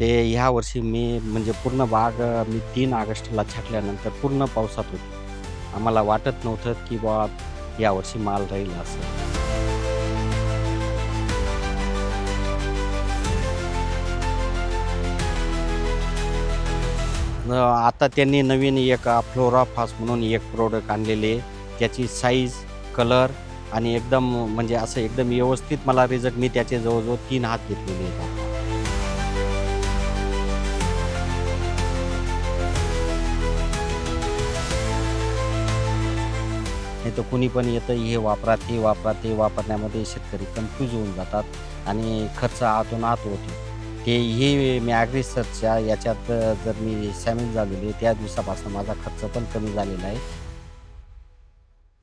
ते ह्या वर्षी मी म्हणजे पूर्ण बाग मी तीन ऑगस्टला छाटल्यानंतर पूर्ण पावसात होती. आम्हाला वाटत नव्हतं की बा यावर्षी माल राहील असं. आता त्यांनी नवीन एक फ्लोरा फास म्हणून एक प्रोडक्ट आणलेले. त्याची साईज कलर आणि एकदम म्हणजे असं एकदम व्यवस्थित मला रिझल्ट मी त्याचे जवळजवळ तीन हात घेतलेले आहेत. नाही तर कुणी पण येतं हे वापरा ते वापरा ते वापरण्यामध्ये शेतकरी कन्फ्यूज होऊन जातात आणि खर्च आतून आत होतो. ते हे मी ॲग्रिसरच्या याच्यात जर मी सामील झालेली त्या दिवसापासून माझा खर्च पण कमी झालेला आहे.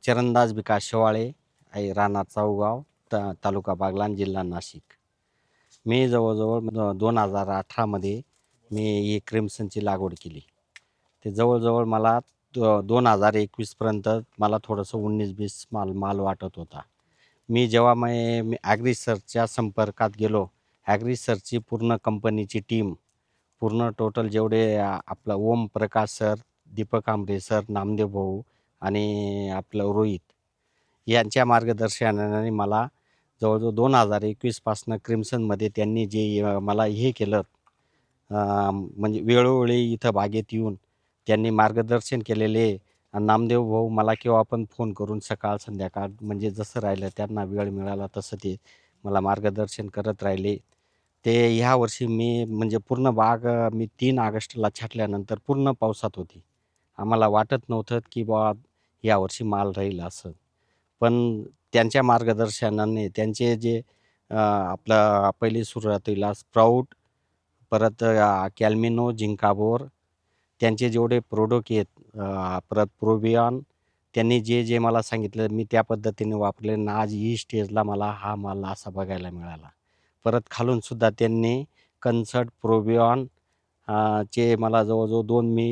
चरणदास विकास शेवाळे आहे राणा चौगाव ता तालुका बागलाण जिल्हा नाशिक. मी जवळजवळ दोन हजार अठरामध्ये मी ही क्रिम्सनची लागवड केली. ते जवळजवळ मला दोन हजार एकवीसपर्यंत मला थोडंसं उन्नीस बीस माल माल वाटत होता. मी जेव्हा मी मी ॲग्रिसरच्या संपर्कात गेलो ॲग्रिसरची पूर्ण कंपनीची टीम पूर्ण टोटल जेवढे आपलं ओम प्रकाश सर दीपक आंबरे सर नामदेव भाऊ आणि आपलं रोहित यांच्या मार्गदर्शनाने मला जवळजवळ दोन हजार एकवीसपासनं क्रिम्सनमध्ये त्यांनी जे मला हे केलं म्हणजे वेळोवेळी इथं बागेत येऊन त्यांनी मार्गदर्शन केलेले नामदेव भाऊ मला किंवा आपण फोन करून सकाळ संध्याकाळ म्हणजे जसं राहिलं त्यांना वेळ मिळाला तसं ते मला मार्गदर्शन करत राहिले. ते ह्या वर्षी मी म्हणजे पूर्ण बाग मी तीन ऑगस्टला छाटल्यानंतर पूर्ण पावसात होती. आम्हाला वाटत नव्हतं की बा यावर्षी माल राहील असं. पण त्यांच्या मार्गदर्शनाने त्यांचे जे आपलं पहिली सुरुवातीला स्प्राऊट परत कॅल्मिनो जिंकाबोर त्यांचे जेवढे प्रोडक्ट आहेत परत प्रोबियॉन त्यांनी जे जे मला सांगितलं मी त्या पद्धतीने वापरले आणि आज ही स्टेजला मला हा माल असा बघायला मिळाला. परत खालूनसुद्धा त्यांनी कन्सर्ट प्रोबियॉन चे मला जवळजवळ दोन मी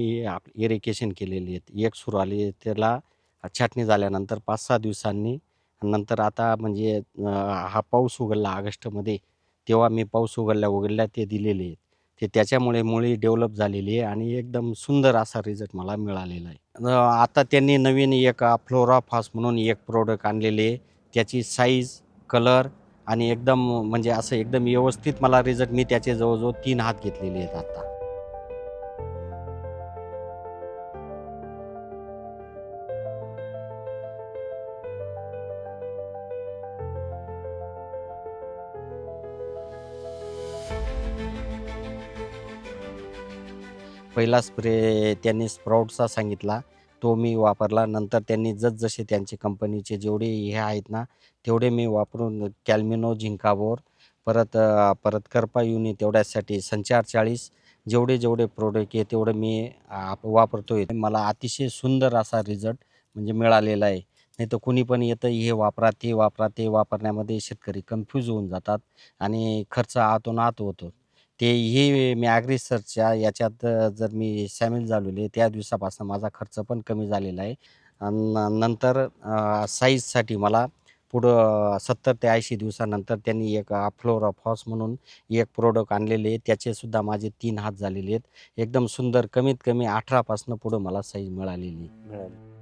इरिगेशन केलेली आहेत. एक सुरू आली त्याला छाटणी झाल्यानंतर पाच सहा दिवसांनी नंतर आता म्हणजे हा पाऊस उघडला ऑगस्टमध्ये तेव्हा मी पाऊस उघडल्या उघडल्या ते दिलेले आहेत. ते त्याच्यामुळे मुळी डेव्हलप झालेली आहे आणि एकदम सुंदर असा रिझल्ट मला मिळालेला आहे. आता त्यांनी नवीन एक फ्लोरा फास्ट म्हणून एक प्रोडक्ट आणलेले आहे. त्याची साईज कलर आणि एकदम म्हणजे असं एकदम व्यवस्थित मला रिझल्ट मी त्याचे जवळजवळ तीन हात घेतलेले आहेत आता. पहिला स्प्रे त्यांनी स्प्राऊटचा सांगितला. तो मी वापरला. नंतर त्यांनी जसजसे त्यांचे कंपनीचे जेवढे हे आहेत ना तेवढे मी वापरून कॅल्मिनो झिंकाबोर परत परत करपा युनी तेवढ्यासाठी संचार चाळीस जेवढे जेवढे प्रोडक्ट आहे तेवढं मी आ, वापरतो आहे मला अतिशय सुंदर असा रिझल्ट म्हणजे मिळालेला आहे. नाही तर कुणी पण येतं हे वापरा ते वापरा ते वापरण्यामध्ये शेतकरी कन्फ्यूज होऊन जातात आणि खर्च आतून आत होतो. ते हे मी ॲग्रिसरच्या याच्यात अ, जर मी सामील झालेले त्या दिवसापासून माझा खर्च पण कमी झालेला आहे. आणि नंतर अ, साईजसाठी मला पुढं सत्तर ते ऐंशी दिवसानंतर त्यांनी एक फ्लोरा फॉस म्हणून एक प्रोडक्ट आणलेले आहे. त्याचेसुद्धा माझे तीन हात झालेले आहेत. एकदम सुंदर कमीत कमी अठरापासनं पुढं मला साईज मिळालेली आहे. मिळाली.